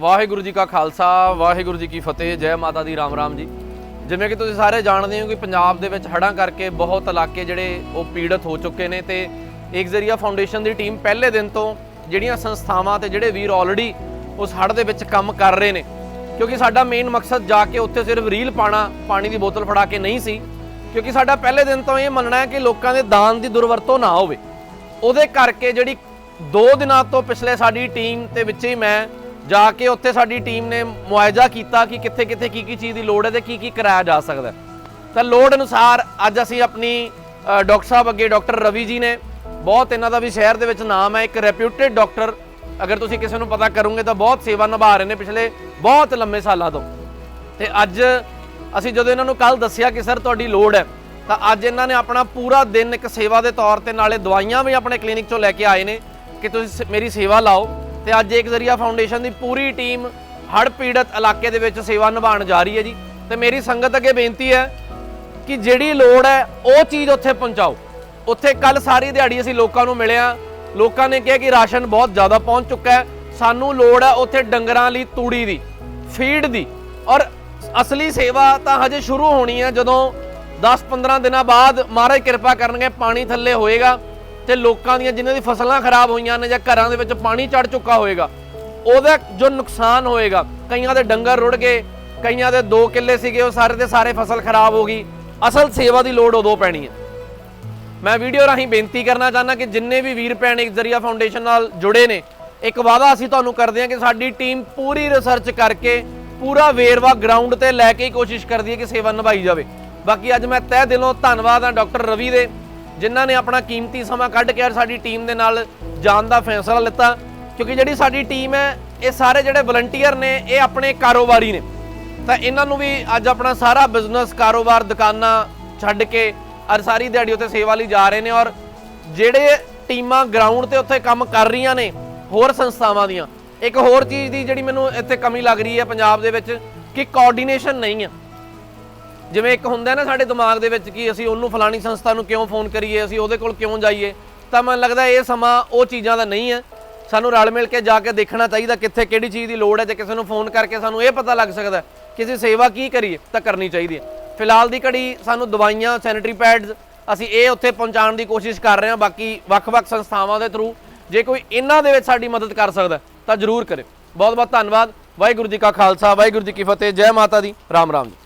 ਵਾਹਿਗੁਰੂ ਜੀ ਕਾ ਖਾਲਸਾ, ਵਾਹਿਗੁਰੂ ਜੀ ਕੀ ਫਤਿਹ, ਜੈ ਮਾਤਾ ਦੀ, ਰਾਮ ਰਾਮ ਜੀ। ਜਿਵੇਂ ਕਿ ਤੁਸੀਂ ਸਾਰੇ ਜਾਣਦੇ ਹੋ ਕਿ ਪੰਜਾਬ ਦੇ ਵਿੱਚ ਹੜ੍ਹਾਂ ਕਰਕੇ ਬਹੁਤ ਇਲਾਕੇ ਜਿਹੜੇ ਉਹ ਪੀੜਤ ਹੋ ਚੁੱਕੇ ਨੇ ਤੇ ਇੱਕ ਜ਼ਰੀਆ ਫਾਊਂਡੇਸ਼ਨ ਦੀ ਟੀਮ ਪਹਿਲੇ ਦਿਨ ਤੋਂ ਜਿਹੜੀਆਂ ਸੰਸਥਾਵਾਂ ਤੇ ਜਿਹੜੇ ਵੀਰ ਆਲਰੇਡੀ ਉਸ ਹੜ੍ਹ ਦੇ ਵਿੱਚ ਕੰਮ ਕਰ ਰਹੇ ਨੇ, ਕਿਉਂਕਿ ਸਾਡਾ ਮੇਨ ਮਕਸਦ ਜਾ ਕੇ ਉੱਥੇ ਸਿਰਫ ਰੀਲ ਪਾਣਾ, ਪਾਣੀ ਦੀ ਬੋਤਲ ਫੜਾ ਕੇ ਨਹੀਂ ਸੀ, ਕਿਉਂਕਿ ਸਾਡਾ ਪਹਿਲੇ ਦਿਨ ਤੋਂ ਇਹ ਮੰਨਣਾ ਹੈ ਕਿ ਲੋਕਾਂ ਦੇ ਦਾਨ ਦੀ ਦੁਰਵਰਤੋਂ ਨਾ ਹੋਵੇ। ਉਹਦੇ ਕਰਕੇ ਜਿਹੜੀ 2 ਦਿਨਾਂ ਤੋਂ ਪਿਛਲੇ ਸਾਡੀ ਟੀਮ ਤੇ ਵਿੱਚ ਹੀ ਮੈਂ ਜਾ ਕੇ ਉੱਥੇ ਸਾਡੀ ਟੀਮ ਨੇ ਮੁਆਇਜ਼ਾ ਕੀਤਾ ਕਿ ਕਿੱਥੇ ਕਿੱਥੇ ਕੀ ਕੀ ਚੀਜ਼ ਦੀ ਲੋੜ ਹੈ ਤੇ ਕੀ ਕੀ ਕਰਾਇਆ ਜਾ ਸਕਦਾ ਤਾਂ ਲੋੜ ਅਨੁਸਾਰ ਅੱਜ ਅਸੀਂ ਆਪਣੀ ਡਾਕਟਰ ਸਾਹਿਬ ਅੱਗੇ ਡਾਕਟਰ ਰਵੀ ਜੀ ਨੇ, ਬਹੁਤ ਇਹਨਾਂ ਦਾ ਵੀ ਸ਼ਹਿਰ ਦੇ ਵਿੱਚ ਨਾਮ ਹੈ, ਇੱਕ ਰੈਪਿਊਟਡ ਡਾਕਟਰ। ਅਗਰ ਤੁਸੀਂ ਕਿਸੇ ਨੂੰ ਪਤਾ ਕਰੋਗੇ ਤਾਂ ਬਹੁਤ ਸੇਵਾ ਨਿਭਾ ਰਹੇ ਨੇ ਪਿਛਲੇ ਬਹੁਤ ਲੰਮੇ ਸਾਲਾਂ ਤੋਂ। ਤੇ ਅੱਜ ਅਸੀਂ ਜਦੋਂ ਇਹਨਾਂ ਨੂੰ ਕੱਲ ਦੱਸਿਆ ਕਿ ਸਰ ਤੁਹਾਡੀ ਲੋੜ ਹੈ, ਤਾਂ ਅੱਜ ਇਹਨਾਂ ਨੇ ਆਪਣਾ ਪੂਰਾ ਦਿਨ ਇੱਕ ਸੇਵਾ ਦੇ ਤੌਰ ਤੇ ਨਾਲੇ ਦਵਾਈਆਂ ਵੀ ਆਪਣੇ ਕਲੀਨਿਕ ਚੋਂ ਲੈ ਕੇ ਆਏ ਨੇ ਕਿ ਤੁਸੀਂ ਸ- ਮੇਰੀ ਸੇਵਾ ਲਾਓ। ਤੇ ਅੱਜ ਇੱਕ ਜ਼ਰੀਆ ਫਾਊਂਡੇਸ਼ਨ ਦੀ ਪੂਰੀ ਟੀਮ ਹੜ੍ਹ ਪੀੜਤ ਇਲਾਕੇ ਦੇ ਵਿੱਚ ਸੇਵਾ ਨਿਭਾਉਣ ਜਾ ਰਹੀ ਹੈ ਜੀ। ਤੇ ਮੇਰੀ ਸੰਗਤ ਅੱਗੇ ਬੇਨਤੀ ਹੈ ਕਿ ਜਿਹੜੀ ਲੋੜ ਹੈ, ਉਹ ਚੀਜ਼ ਉੱਥੇ ਪਹੁੰਚਾਓ। ਉੱਥੇ ਕੱਲ ਸਾਰੀ ਦਿਹਾੜੀ ਅਸੀਂ ਲੋਕਾਂ ਨੂੰ ਮਿਲਿਆ। ਲੋਕਾਂ ਨੇ ਕਿਹਾ ਕਿ ਰਾਸ਼ਨ ਬਹੁਤ ਜ਼ਿਆਦਾ ਪਹੁੰਚ ਚੁੱਕਾ ਹੈ। ਸਾਨੂੰ ਲੋੜ ਹੈ ਉੱਥੇ ਡੰਗਰਾਂ ਲਈ ਤੂੜੀ ਦੀ, ਫੀਡ ਦੀ। ਔਰ ਅਸਲੀ ਸੇਵਾ ਤਾਂ ਹਜੇ ਸ਼ੁਰੂ ਹੋਣੀ ਹੈ, ਜਦੋਂ 10-15 ਦਿਨਾਂ ਬਾਅਦ ਮਹਾਰਾਜ ਕਿਰਪਾ ਕਰਨਗੇ, ਪਾਣੀ ਥੱਲੇ ਹੋਏਗਾ। ਤੇ ਲੋਕਾਂ ਦੀਆਂ ਜਿਨ੍ਹਾਂ ਦੀ ਫਸਲਾਂ ਖਰਾਬ ਹੋਈਆਂ ਨੇ ਜਾਂ ਘਰਾਂ ਦੇ ਵਿੱਚ ਪਾਣੀ ਚੜ ਚੁੱਕਾ ਹੋਏਗਾ, ਉਹਦਾ ਜੋ ਨੁਕਸਾਨ ਹੋਏਗਾ, ਕਈਆਂ ਦੇ ਡੰਗਰ ਰੁੜ ਗਏ, ਕਈਆਂ ਦੇ ਦੋ ਕਿੱਲੇ ਸੀਗੇ, ਉਹ ਸਾਰੇ ਦੇ ਸਾਰੇ ਫਸਲ ਖਰਾਬ ਹੋ ਗਈ। ਅਸਲ ਸੇਵਾ ਦੀ ਲੋੜ ਉਦੋਂ ਪੈਣੀ ਹੈ। ਮੈਂ ਵੀਡੀਓ ਰਾਹੀਂ ਬੇਨਤੀ ਕਰਨਾ ਚਾਹੁੰਦਾ ਕਿ ਜਿੰਨੇ ਵੀ ਵੀਰ ਭੈਣ ਇੱਕ ਜ਼ਰੀਆ ਫਾਊਂਡੇਸ਼ਨ ਨਾਲ ਜੁੜੇ ਨੇ, ਇੱਕ ਵਾਅਦਾ ਅਸੀਂ ਤੁਹਾਨੂੰ ਕਰਦੇ ਹਾਂ ਕਿ ਸਾਡੀ ਟੀਮ ਪੂਰੀ ਰਿਸਰਚ ਕਰਕੇ, ਪੂਰਾ ਵੇਰਵਾ ਗਰਾਊਂਡ ਤੇ ਲੈ ਕੇ ਹੀ ਕੋਸ਼ਿਸ਼ ਕਰਦੀ ਹੈ ਕਿ ਸੇਵਾ ਨਿਭਾਈ ਜਾਵੇ। ਬਾਕੀ ਅੱਜ ਮੈਂ ਤਹਿ ਦਿਲੋਂ ਧੰਨਵਾਦ ਹਾਂ ਡਾਕਟਰ ਰਵੀ ਦੇ। ਜਿਨ੍ਹਾਂ ਨੇ ਆਪਣਾ ਕੀਮਤੀ ਸਮਾਂ ਕੱਢ ਕੇ ਅੱਜ ਸਾਡੀ ਟੀਮ ਦੇ ਨਾਲ ਜਾਣ ਦਾ ਫੈਸਲਾ ਲਿੱਤਾ। ਕਿਉਂਕਿ ਜਿਹੜੀ ਸਾਡੀ ਟੀਮ ਹੈ, ਇਹ ਸਾਰੇ ਜਿਹੜੇ ਵਲੰਟੀਅਰ ਨੇ, ਇਹ ਆਪਣੇ ਕਾਰੋਬਾਰੀ ਨੇ। ਤਾਂ ਇਹਨਾਂ ਨੂੰ ਵੀ ਅੱਜ ਆਪਣਾ ਸਾਰਾ ਬਿਜ਼ਨਸ ਕਾਰੋਬਾਰ, ਦੁਕਾਨਾਂ ਛੱਡ ਕੇ ਅੱਜ ਸਾਰੀ ਦਿਹਾੜੀ ਉੱਥੇ ਸੇਵਾ ਲਈ ਜਾ ਰਹੇ ਨੇ ਔਰ ਜਿਹੜੇ ਟੀਮਾਂ ਗਰਾਊਂਡ ਤੇ ਉੱਥੇ ਕੰਮ ਕਰ ਰਹੀਆਂ ਨੇ, ਹੋਰ ਸੰਸਥਾਵਾਂ ਦੀਆਂ। ਇੱਕ ਹੋਰ ਚੀਜ਼ ਦੀ ਜਿਹੜੀ ਮੈਨੂੰ ਇੱਥੇ ਕਮੀ ਲੱਗ ਰਹੀ ਹੈ ਪੰਜਾਬ ਦੇ ਵਿੱਚ ਕਿ ਕੋਆਰਡੀਨੇਸ਼ਨ ਨਹੀਂ ਹੈ। ਜਿਵੇਂ ਇੱਕ ਹੁੰਦਾ ਨਾ ਸਾਡੇ ਦਿਮਾਗ ਦੇ ਵਿੱਚ ਕਿ ਅਸੀਂ ਉਹਨੂੰ ਫਲਾਣੀ ਸੰਸਥਾ ਨੂੰ ਕਿਉਂ ਫੋਨ ਕਰੀਏ, ਅਸੀਂ ਉਹਦੇ ਕੋਲ ਕਿਉਂ ਜਾਈਏ, ਤਾਂ ਮੈਨੂੰ ਲੱਗਦਾ ਇਹ ਸਮਾਂ ਉਹ ਚੀਜ਼ਾਂ ਦਾ ਨਹੀਂ ਹੈ। ਸਾਨੂੰ ਰਲ ਮਿਲ ਕੇ ਜਾ ਕੇ ਦੇਖਣਾ ਚਾਹੀਦਾ ਕਿੱਥੇ ਕਿਹੜੀ ਚੀਜ਼ ਦੀ ਲੋੜ ਹੈ ਜੇ ਕਿਸੇ ਨੂੰ ਫੋਨ ਕਰਕੇ ਸਾਨੂੰ ਇਹ ਪਤਾ ਲੱਗ ਸਕਦਾ ਕਿ ਅਸੀਂ ਸੇਵਾ ਕੀ ਕਰੀਏ, ਤਾਂ ਕਰਨੀ ਚਾਹੀਦੀ ਹੈ। ਫਿਲਹਾਲ ਦੀ ਘੜੀ ਸਾਨੂੰ ਦਵਾਈਆਂ ਸੈਨੀਟਰੀ ਪੈਡਸ ਅਸੀਂ ਇਹ ਉੱਥੇ ਪਹੁੰਚਾਉਣ ਦੀ ਕੋਸ਼ਿਸ਼ ਕਰ ਰਹੇ ਹਾਂ, ਬਾਕੀ ਵੱਖ-ਵੱਖ ਸੰਸਥਾਵਾਂ ਦੇ ਥਰੂ ਜੇ ਕੋਈ ਇਹਨਾਂ ਦੇ ਵਿੱਚ ਸਾਡੀ ਮਦਦ ਕਰ ਸਕਦਾ ਤਾਂ ਜਰੂਰ ਕਰੇ। ਬਹੁਤ ਬਹੁਤ ਧੰਨਵਾਦ। ਵਾਹਿਗੁਰੂ ਜੀ ਕਾ ਖਾਲਸਾ, ਵਾਹਿਗੁਰੂ ਜੀ ਕੀ ਫਤਿਹ। ਜੈ ਮਾਤਾ ਦੀ। ਰਾਮ ਰਾਮ ਜੀ।